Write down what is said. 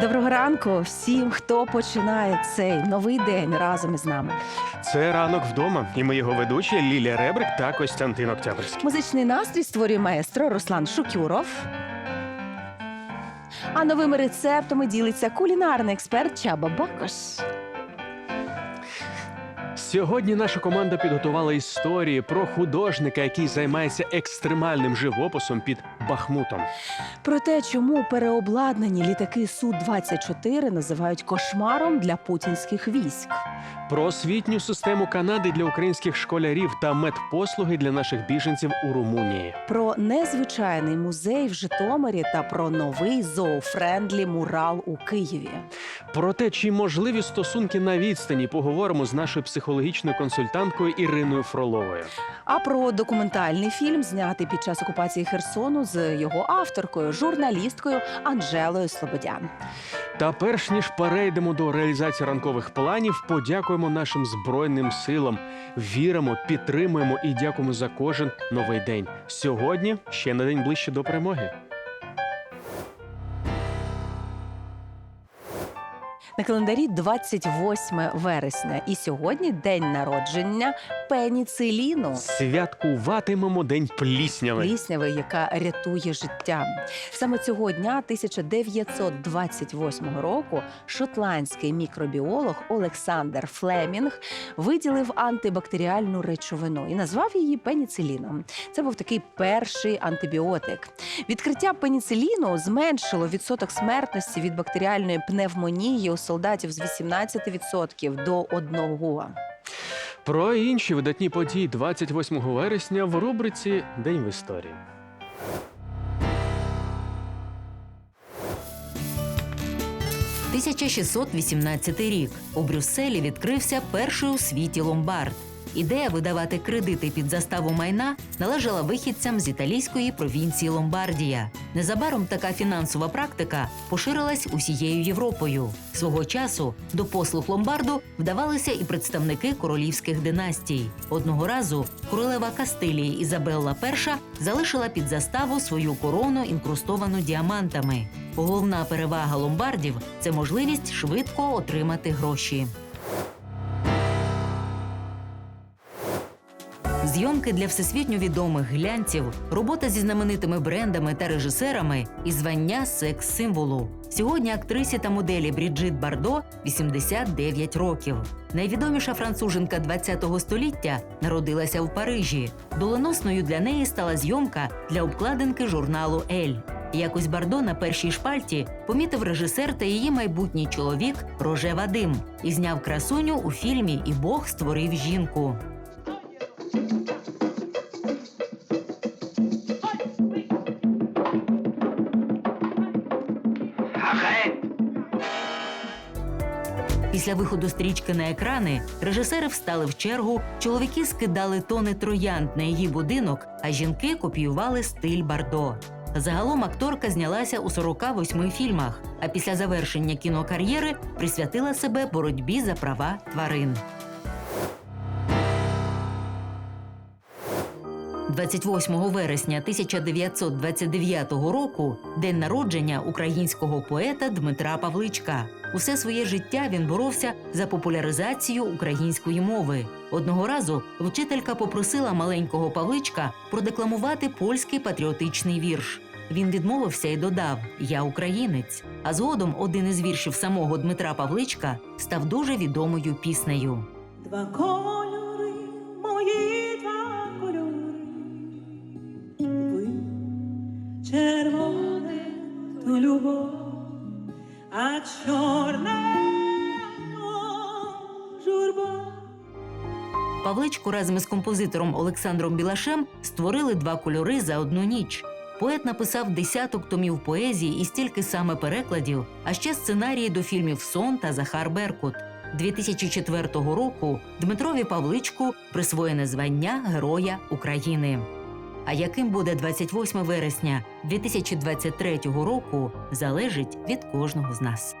Доброго ранку всім, хто починає цей новий день разом із нами. Це ранок вдома, і ми його ведучі Лілія Ребрик та Костянтин Октябрьський. Музичний настрій створює маестро Руслан Шукюров. А новими рецептами ділиться кулінарний експерт Чаба Бакош. Сьогодні наша команда підготувала історії про художника, який займається екстремальним живописом під Бахмутом. Про те, чому переобладнані літаки су 24 називають кошмаром для путінських військ. Про освітню систему Канади для українських школярів та медпослуги для наших біженців у Румунії. Про незвичайний музей в Житомирі та про новий зоофрендлі мурал у Києві. Про те, чи можливі стосунки на відстані, поговоримо з нашою психологічною консультанткою Іриною Фроловою. А про документальний фільм, знятий під час окупації Херсону з його авторкою, журналісткою Анжелою Слободян. Та перш ніж перейдемо до реалізації ранкових планів, подякуємо нашим збройним силам. Віримо, підтримуємо і дякуємо за кожен новий день. Сьогодні ще на день ближче до перемоги. На календарі 28 вересня, і сьогодні день народження пеніциліну. Святкуватимемо день плісняви. Плісняви, яка рятує життя. Саме цього дня 1928 року шотландський мікробіолог Олександр Флемінг виділив антибактеріальну речовину і назвав її пеніциліном. Це був такий перший антибіотик. Відкриття пеніциліну зменшило відсоток смертності від бактеріальної пневмонії у солдатів з 18% до 1%. Про інші видатні події 28 вересня в рубриці День в історії. – 1618 рік. У Брюсселі відкрився перший у світі ломбард. Ідея видавати кредити під заставу майна належала вихідцям з італійської провінції Ломбардія. Незабаром така фінансова практика поширилась усією Європою. Свого часу до послуг ломбарду вдавалися і представники королівських династій. Одного разу королева Кастилії Ізабелла І залишила під заставу свою корону, інкрустовану діамантами. Головна перевага ломбардів це можливість швидко отримати гроші. Зйомки для всесвітньо відомих глянців, робота зі знаменитими брендами та режисерами і звання секс-символу. Сьогодні актрисі та моделі Бріджит Бардо 89 років. Найвідоміша француженка ХХ століття народилася в Парижі. Доленосною для неї стала зйомка для обкладинки журналу Ель. Якось Бардо на першій шпальті помітив режисер та її майбутній чоловік Роже Вадим і зняв красуню у фільмі І Бог створив жінку. Після виходу стрічки на екрани режисери встали в чергу, чоловіки скидали тони троянд на її будинок, а жінки копіювали стиль Бардо. Загалом акторка знялася у 48 фільмах, а після завершення кінокар'єри присвятила себе боротьбі за права тварин. 28 вересня 1929 року день народження українського поета Дмитра Павличка. Усе своє життя він боровся за популяризацію української мови. Одного разу вчителька попросила маленького Павличка продекламувати польський патріотичний вірш. Він відмовився і додав Я українець. А згодом один із віршів самого Дмитра Павличка став дуже відомою піснею. Два любов, а чорне то журба. Павличко разом із композитором Олександром Білашем створили два кольори за одну ніч. Поет написав десяток томів поезії і стільки саме перекладів, а ще сценарії до фільмів Сон та Захар Беркут. 2004 року Дмитрові Павличку присвоєне звання Героя України. А яким буде 28 вересня 2023 року, залежить від кожного з нас.